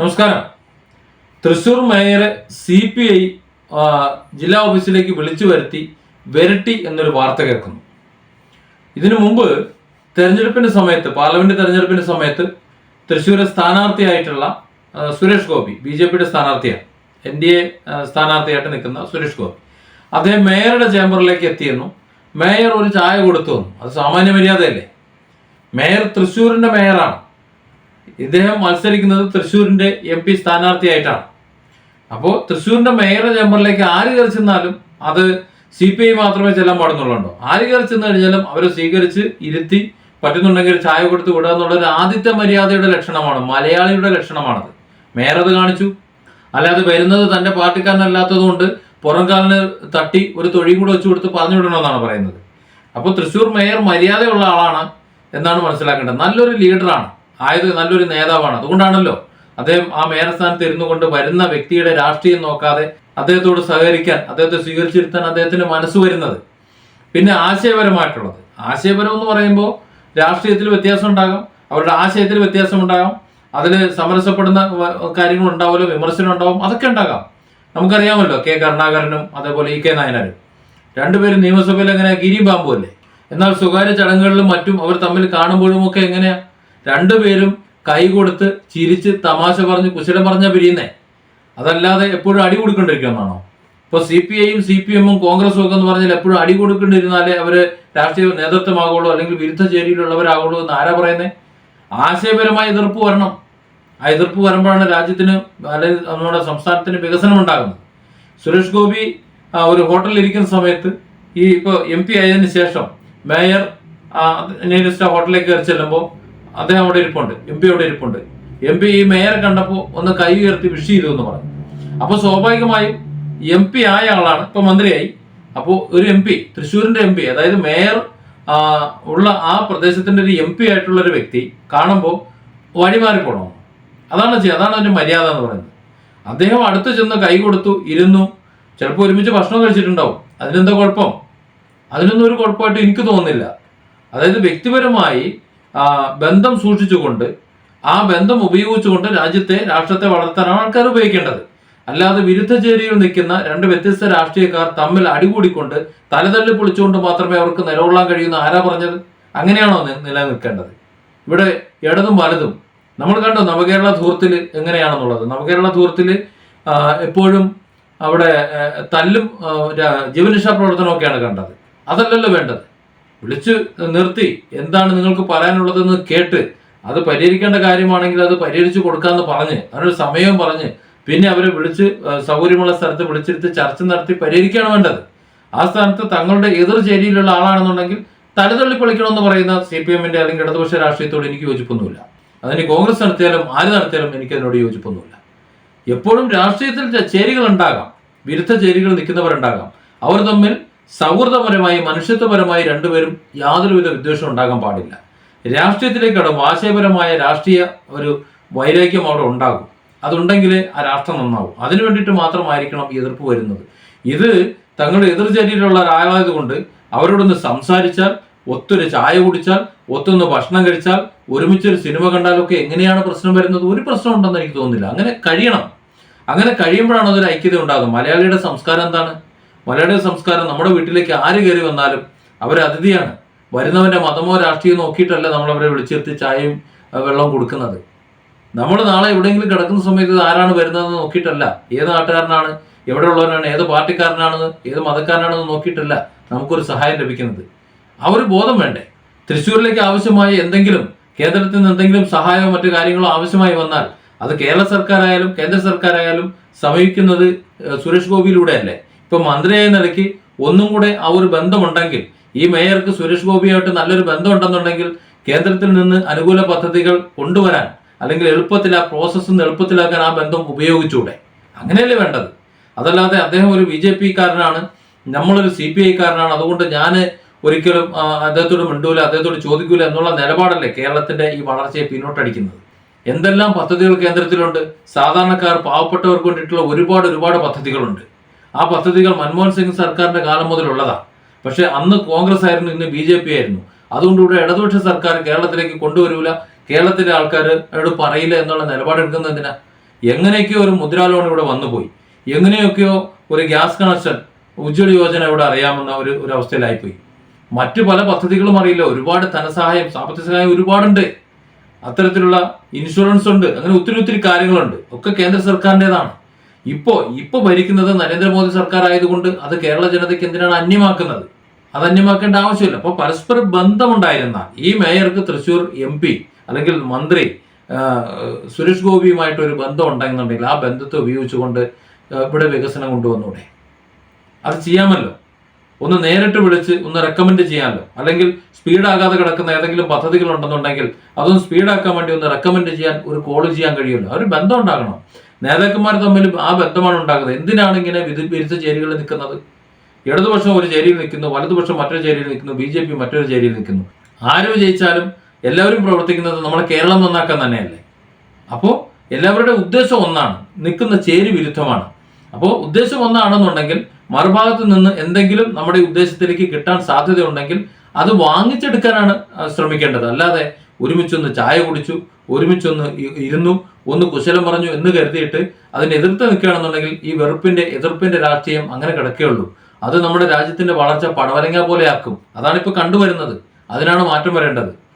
നമസ്കാരം. തൃശൂർ മേയറെ C P I ജില്ലാ ഓഫീസിലേക്ക് വിളിച്ചു വരുത്തി വരട്ടി എന്നൊരു വാർത്ത കേൾക്കുന്നു. ഇതിനു മുമ്പ് തെരഞ്ഞെടുപ്പിന്റെ സമയത്ത് പാർലമെന്റ് തെരഞ്ഞെടുപ്പിന്റെ സമയത്ത് തൃശ്ശൂരെ സ്ഥാനാർത്ഥിയായിട്ടുള്ള സുരേഷ് ഗോപി ബി ജെ പിയുടെ സ്ഥാനാർത്ഥിയാണ്. എൻ ഡി എ സ്ഥാനാർത്ഥിയായിട്ട് നിൽക്കുന്ന സുരേഷ് ഗോപി. അദ്ദേഹം മേയറുടെ ചേംബറിലേക്ക് എത്തിയിരുന്നു. മേയർ ഒരു ചായ കൊടുത്തു വന്നു അത് സാമാന്യ മര്യാദയല്ലേ? മേയർ തൃശ്ശൂരിന്റെ മേയറാണ്. ഇദ്ദേഹം മത്സരിക്കുന്നത് തൃശ്ശൂരിന്റെ എം പി സ്ഥാനാർത്ഥിയായിട്ടാണ്. അപ്പോൾ തൃശ്ശൂരിന്റെ മേയറുടെ ചേംബറിലേക്ക് ആര് കയറി ചെന്നാലും അത് സി പി ഐ മാത്രമേ ചെല്ലാൻ പാടുന്നുള്ളൂ ആര് കയറി ചെന്ന് കഴിഞ്ഞാലും അവരെ സ്വീകരിച്ച് ഇരുത്തി പറ്റുന്നുണ്ടെങ്കിൽ ചായ കൊടുത്ത് വിടുക എന്നുള്ള ഒരു ആദ്യത്തെ മര്യാദയുടെ ലക്ഷണമാണ് മലയാളിയുടെ ലക്ഷണമാണത്. മേയർ അത് കാണിച്ചു. അല്ലാതെ വരുന്നത് തന്റെ പാർട്ടിക്കാരനല്ലാത്തത് കൊണ്ട് പുറംകാലിന് തട്ടി ഒരു തൊഴിയും കൂടെ വെച്ചു കൊടുത്ത് പറഞ്ഞു വിടണമെന്നാണ് പറയുന്നത്. അപ്പോൾ തൃശ്ശൂർ മേയർ മര്യാദയുള്ള ആളാണ് എന്നാണ് മനസ്സിലാക്കേണ്ടത്. നല്ലൊരു ലീഡറാണ് ആയത് നല്ലൊരു നേതാവാണ്. അതുകൊണ്ടാണല്ലോ അദ്ദേഹം ആ മേയർ സ്ഥാനത്ത് ഇരുന്നു കൊണ്ട് വരുന്ന വ്യക്തിയുടെ രാഷ്ട്രീയം നോക്കാതെ അദ്ദേഹത്തോട് സഹകരിക്കാൻ അദ്ദേഹത്തെ സ്വീകരിച്ചിരുത്താൻ അദ്ദേഹത്തിന് മനസ്സ് വരുന്നത്. പിന്നെ ആശയപരമായിട്ടുള്ളത്. ആശയപരം എന്ന് പറയുമ്പോൾ രാഷ്ട്രീയത്തിൽ വ്യത്യാസം ഉണ്ടാകാം അവരുടെ ആശയത്തിൽ വ്യത്യാസം ഉണ്ടാകാം അതിൽ സമരസപ്പെടുന്ന കാര്യങ്ങൾ ഉണ്ടാവുമല്ലോ വിമർശനം ഉണ്ടാവും അതൊക്കെ ഉണ്ടാകാം. നമുക്കറിയാമല്ലോ കെ കരുണാകരനും അതേപോലെ ഇ കെ നായനാരും. രണ്ടുപേരും നിയമസഭയിൽ എങ്ങനെ ഗിരി ബാമ്പു അല്ലേ എന്നാൽ സ്വകാര്യ ചടങ്ങുകളിലും മറ്റും അവർ തമ്മിൽ കാണുമ്പോഴും ഒക്കെ എങ്ങനെയാ രണ്ടുപേരും കൈ കൊടുത്ത് ചിരിച്ച് തമാശ പറഞ്ഞ് കുശലം പറഞ്ഞ പിരിയുന്നേ. അതല്ലാതെ എപ്പോഴും അടി കൊടുക്കേണ്ടിരിക്കുന്നതാണോ ഇപ്പോൾ സി പി ഐയും സി പി എമ്മും കോൺഗ്രസും ഒക്കെ എന്ന് പറഞ്ഞാൽ എപ്പോഴും അടി കൊടുക്കേണ്ടിരുന്നാലേ അവർ രാഷ്ട്രീയ നേതൃത്വമാകുള്ളൂ അല്ലെങ്കിൽ വിരുദ്ധ ചേരിയിലുള്ളവരാകുള്ളൂ എന്ന് ആരാ പറയുന്നേ? ആശയപരമായ എതിർപ്പ് വരണം. ആ എതിർപ്പ് വരുമ്പോഴാണ് രാജ്യത്തിന് അല്ലെങ്കിൽ നമ്മുടെ സംസ്ഥാനത്തിന് വികസനം ഉണ്ടാകുന്നത്. സുരേഷ് ഗോപി ഒരു ഹോട്ടലിൽ ഇരിക്കുന്ന സമയത്ത് ഈ ഇപ്പോൾ എം പി ആയതിനു ശേഷം മേയർ നിയറസ്റ്റ് ഹോട്ടലിലേക്ക് കയറി ചെല്ലുമ്പോൾ അദ്ദേഹം അവിടെ ഇരിപ്പുണ്ട് എം പി അവിടെ ഇരിപ്പുണ്ട്. എം പി ഈ മേയറെ കണ്ടപ്പോൾ ഒന്ന് കൈ ഉയർത്തി വിഷ് ചെയ്തു എന്ന് പറഞ്ഞു. അപ്പോൾ സ്വാഭാവികമായും എം പി ആയ ആളാണ് ഇപ്പൊ മന്ത്രിയായി. അപ്പോൾ ഒരു എം പി തൃശ്ശൂരിന്റെ എം പി അതായത് മേയർ ഉള്ള ആ പ്രദേശത്തിന്റെ ഒരു എം പി ആയിട്ടുള്ള ഒരു വ്യക്തി കാണുമ്പോൾ വഴിമാറി പോകണം അതാണ് അതാണ് അതിന്റെ മര്യാദ എന്ന് പറയുന്നത്. അദ്ദേഹം അടുത്ത് ചെന്ന് കൈ കൊടുത്തു ഇരുന്നു. ചിലപ്പോൾ ഒരുമിച്ച് ഭക്ഷണം കഴിച്ചിട്ടുണ്ടാവും. അതിനെന്താ കുഴപ്പം? അതിനൊന്നും ഒരു കുഴപ്പമായിട്ട് എനിക്ക് തോന്നുന്നില്ല. അതായത് വ്യക്തിപരമായി ബന്ധം സൂക്ഷിച്ചുകൊണ്ട് ആ ബന്ധം ഉപയോഗിച്ചുകൊണ്ട് രാജ്യത്തെ രാഷ്ട്രത്തെ വളർത്താനാണ് ആൾക്കാർ ഉപയോഗിക്കേണ്ടത്. അല്ലാതെ വിരുദ്ധ ചേരിയിൽ നിൽക്കുന്ന രണ്ട് വ്യത്യസ്ത രാഷ്ട്രീയക്കാർ തമ്മിൽ അടികൂടിക്കൊണ്ട് തലതല്ലി പൊളിച്ചുകൊണ്ട് മാത്രമേ അവർക്ക് നിലകൊള്ളാൻ കഴിയുന്ന ആരാ പറഞ്ഞത്? അങ്ങനെയാണോ നിലനിൽക്കേണ്ടത്? ഇവിടെ ഇടതും വലതും. നമ്മൾ കണ്ടോ നവകേരള ധൂർത്തിൽ എങ്ങനെയാണെന്നുള്ളത്? നവകേരള ധൂർത്തിൽ എപ്പോഴും അവിടെ തല്ലും ജീവനിഷ്ഠ പ്രവർത്തനമൊക്കെയാണ് കണ്ടത്. അതല്ലല്ലോ വേണ്ടത്. വിളിച്ച് നിർത്തി എന്താണ് നിങ്ങൾക്ക് പറയാനുള്ളതെന്ന് കേട്ട് അത് പരിഹരിക്കേണ്ട കാര്യമാണെങ്കിൽ അത് പരിഹരിച്ചു കൊടുക്കാമെന്ന് പറഞ്ഞ് അതിനൊരു സമയവും പറഞ്ഞ് പിന്നെ അവരെ വിളിച്ച് സൗകര്യമുള്ള സ്ഥലത്ത് വിളിച്ചിരുത്തി ചർച്ച നടത്തി പരിഹരിക്കുകയാണ് വേണ്ടത്. ആ സ്ഥാനത്ത് തങ്ങളുടെ എതിർ ചേരിയിലുള്ള ആളാണെന്നുണ്ടെങ്കിൽ തലതള്ളി പൊളിക്കണമെന്ന് പറയുന്ന സി പി എമ്മിന്റെ അല്ലെങ്കിൽ ഇടതുപക്ഷ രാഷ്ട്രീയത്തോട് എനിക്ക് യോജിപ്പൊന്നുമില്ല. അതിന് കോൺഗ്രസ് നടത്തിയാലും ആര് നടത്തിയാലും എനിക്ക് അതിനോട് യോജിപ്പൊന്നുമില്ല. എപ്പോഴും രാഷ്ട്രീയത്തിൽ ചേരികൾ ഉണ്ടാകാം വിരുദ്ധ ചേരികൾ നിൽക്കുന്നവരുണ്ടാകാം. അവർ തമ്മിൽ സൗഹൃദപരമായി മനുഷ്യത്വപരമായി രണ്ടുപേരും യാതൊരുവിധ വിദ്വേഷം ഉണ്ടാകാൻ പാടില്ല. രാഷ്ട്രീയത്തിലേക്ക് കടക്കും. ആശയപരമായ രാഷ്ട്രീയ ഒരു വൈരാഗ്യം അവിടെ ഉണ്ടാകും. അതുണ്ടെങ്കിൽ ആ രാഷ്ട്രം നന്നാവും. അതിനു വേണ്ടിയിട്ട് മാത്രമായിരിക്കണം എതിർപ്പ് വരുന്നത്. ഇത് തങ്ങളുടെ എതിർചേരിയിലുള്ള ഒരാളായതുകൊണ്ട് അവരോടൊന്ന് സംസാരിച്ചാൽ ഒത്തൊരു ചായ കുടിച്ചാൽ ഒത്തൊന്ന് ഭക്ഷണം കഴിച്ചാൽ ഒരുമിച്ചൊരു സിനിമ കണ്ടാലൊക്കെ എങ്ങനെയാണ് പ്രശ്നം വരുന്നത്? ഒരു പ്രശ്നം ഉണ്ടെന്ന് എനിക്ക് തോന്നുന്നില്ല. അങ്ങനെ കഴിയണം. അങ്ങനെ കഴിയുമ്പോഴാണ് അതൊരു ഐക്യത ഉണ്ടാകുന്നത്. മലയാളിയുടെ സംസ്കാരം എന്താണ്? മലയാളിയുടെ സംസ്കാരം നമ്മുടെ വീട്ടിലേക്ക് ആര് കയറി വന്നാലും അവർ അതിഥിയാണ്. വരുന്നവന്റെ മതമോ രാഷ്ട്രീയമോ നോക്കിയിട്ടല്ല നമ്മൾ അവരെ വിളിച്ചിരുത്തി ചായയും വെള്ളവും കൊടുക്കുന്നത്. നമ്മൾ നാളെ എവിടെയെങ്കിലും കിടക്കുന്ന സമയത്ത് ആരാണ് വരുന്നതെന്ന് നോക്കിയിട്ടല്ല. ഏത് നാട്ടുകാരനാണ് എവിടെ ഉള്ളവനാണ് ഏത് പാർട്ടിക്കാരനാണെന്ന് ഏത് മതക്കാരനാണെന്ന് നോക്കിയിട്ടല്ല നമുക്കൊരു സഹായം ലഭിക്കുന്നത്. ആ ഒരു ബോധം വേണ്ടേ. തൃശ്ശൂരിലേക്ക് ആവശ്യമായ എന്തെങ്കിലും കേന്ദ്രത്തിൽ നിന്ന് എന്തെങ്കിലും സഹായമോ മറ്റു കാര്യങ്ങളോ ആവശ്യമായി വന്നാൽ അത് കേരള സർക്കാരായാലും കേന്ദ്ര സർക്കാരായാലും സമീപിക്കുന്നത് സുരേഷ് സുരേഷ് ഗോപിയിലൂടെയല്ലേ? ഇപ്പൊ മന്ത്രിയായ നിലയ്ക്ക് ഒന്നും കൂടെ ആ ഒരു ബന്ധമുണ്ടെങ്കിൽ ഈ മേയർക്ക് സുരേഷ് ഗോപിയായിട്ട് നല്ലൊരു ബന്ധമുണ്ടെന്നുണ്ടെങ്കിൽ കേന്ദ്രത്തിൽ നിന്ന് അനുകൂല പദ്ധതികൾ കൊണ്ടുവരാൻ അല്ലെങ്കിൽ എളുപ്പത്തിൽ ആ പ്രോസസ്സ് എളുപ്പത്തിലാക്കാൻ ആ ബന്ധം ഉപയോഗിച്ചൂടെ? അങ്ങനെയല്ലേ വേണ്ടത്? അതല്ലാതെ അദ്ദേഹം ഒരു ബി ജെ പി കാരനാണ് നമ്മളൊരു സി പി ഐ കാരനാണ് അതുകൊണ്ട് ഞാൻ ഒരിക്കലും അദ്ദേഹത്തോട് മിണ്ടൂല അദ്ദേഹത്തോട് ചോദിക്കൂല എന്നുള്ള നിലപാടല്ലേ കേരളത്തിന്റെ ഈ വളർച്ചയെ പിന്നോട്ടടിക്കുന്നത്. എന്തെല്ലാം പദ്ധതികൾ കേന്ദ്രത്തിലുണ്ട്? സാധാരണക്കാർ പാവപ്പെട്ടവർക്ക് വേണ്ടിയിട്ടുള്ള ഒരുപാട് ഒരുപാട് പദ്ധതികളുണ്ട്. ആ പദ്ധതികൾ മൻമോഹൻ സിംഗ് സർക്കാരിന്റെ കാലം മുതലുള്ളതാണ് പക്ഷെ അന്ന് കോൺഗ്രസ് ആയിരുന്നു ഇന്ന് ബി ജെ പി ആയിരുന്നു. അതുകൊണ്ട് ഇവിടെ ഇടതുപക്ഷ സർക്കാർ കേരളത്തിലേക്ക് കൊണ്ടുവരൂല കേരളത്തിലെ ആൾക്കാരോട് പറയില്ല എന്നുള്ള നിലപാടെടുക്കുന്നതിനാ എങ്ങനെയൊക്കെയോ ഒരു മുദ്രാ ലോൺ ഇവിടെ വന്നുപോയി. എങ്ങനെയൊക്കെയോ ഒരു ഗ്യാസ് കണക്ഷൻ ഉജ്ജ്വല യോജന ഇവിടെ അറിയാമെന്ന ഒരു ഒരു അവസ്ഥയിലായിപ്പോയി. മറ്റു പല പദ്ധതികളും അറിയില്ല. ഒരുപാട് ധനസഹായം സാമ്പത്തിക സഹായം ഒരുപാടുണ്ട്. അത്തരത്തിലുള്ള ഇൻഷുറൻസ് ഉണ്ട്. അങ്ങനെ ഒത്തിരി ഒത്തിരി കാര്യങ്ങളുണ്ട്. ഒക്കെ കേന്ദ്ര സർക്കാരിന്റെതാണ് ഇപ്പോ ഇപ്പൊ ഭരിക്കുന്നത് നരേന്ദ്രമോദി സർക്കാർ ആയതുകൊണ്ട് അത് കേരള ജനതയ്ക്ക് എന്തിനാണ് അന്യമാക്കുന്നത്? അത് അന്യമാക്കേണ്ട ആവശ്യമില്ല. അപ്പോൾ പരസ്പര ബന്ധമുണ്ടായിരുന്ന ഈ മേയർക്ക് തൃശൂർ എം പി അല്ലെങ്കിൽ മന്ത്രി സുരേഷ് ഗോപിയുമായിട്ട് ഒരു ബന്ധം ഉണ്ടെന്നുണ്ടെങ്കിൽ ആ ബന്ധത്തെ ഉപയോഗിച്ചുകൊണ്ട് ഇവിടെ വികസനം കൊണ്ടുവന്നൂടെ? അത് ചെയ്യാമല്ലോ. ഒന്ന് നേരിട്ട് വിളിച്ച് ഒന്ന് റെക്കമെൻഡ് ചെയ്യാമല്ലോ. അല്ലെങ്കിൽ സ്പീഡാകാതെ കിടക്കുന്ന ഏതെങ്കിലും പദ്ധതികൾ ഉണ്ടെന്നുണ്ടെങ്കിൽ അതൊന്ന് സ്പീഡാക്കാൻ വേണ്ടി ഒന്ന് റെക്കമെൻഡ് ചെയ്യാൻ ഒരു കോൾ ചെയ്യാൻ കഴിയുമല്ലോ. ഒരു ബന്ധം ഉണ്ടാകണം. നേതാക്കന്മാർ തമ്മിൽ ആ ബന്ധമാണ് ഉണ്ടാകുന്നത് എന്തിനാണ് ഇങ്ങനെ വിധി വിരുദ്ധ ചേരികളിൽ നിൽക്കുന്നത്? ഇടതുപക്ഷം ഒരു ചേരിയിൽ നിൽക്കുന്നു വലതുപക്ഷം മറ്റൊരു ചേരിയിൽ നിൽക്കുന്നു ബി ജെ പി മറ്റൊരു ചേരിയിൽ നിൽക്കുന്നു. ആര് വിജയിച്ചാലും എല്ലാവരും പ്രവർത്തിക്കുന്നത് നമ്മളെ കേരളം നന്നാക്കാൻ തന്നെയല്ലേ? അപ്പോൾ എല്ലാവരുടെ ഉദ്ദേശം ഒന്നാണ് നിൽക്കുന്ന ചേരി വിരുദ്ധമാണ്. അപ്പോൾ ഉദ്ദേശം ഒന്നാണെന്നുണ്ടെങ്കിൽ മറുഭാഗത്ത് നിന്ന് എന്തെങ്കിലും നമ്മുടെ ഉദ്ദേശത്തിലേക്ക് കിട്ടാൻ സാധ്യതയുണ്ടെങ്കിൽ അത് വാങ്ങിച്ചെടുക്കാനാണ് ശ്രമിക്കേണ്ടത്. അല്ലാതെ ഒരുമിച്ചൊന്ന് ചായ കുടിച്ചു ഒരുമിച്ചൊന്ന് ഇരുന്നു ഒന്ന് കുശലം പറഞ്ഞു എന്ന് കരുതിയിട്ട് അതിനെ എതിർത്ത് നിൽക്കുകയാണെന്നുണ്ടെങ്കിൽ ഈ വെറുപ്പിന്റെ എതിർപ്പിന്റെ രാഷ്ട്രീയം അങ്ങനെ കിടക്കുകയുള്ളൂ. അത് നമ്മുടെ രാജ്യത്തിന്റെ വളർച്ച പടവലങ്ങ പോലെയാക്കും. അതാണ് ഇപ്പൊ കണ്ടുവരുന്നത്. അതിനാണ് മാറ്റം വരേണ്ടത്.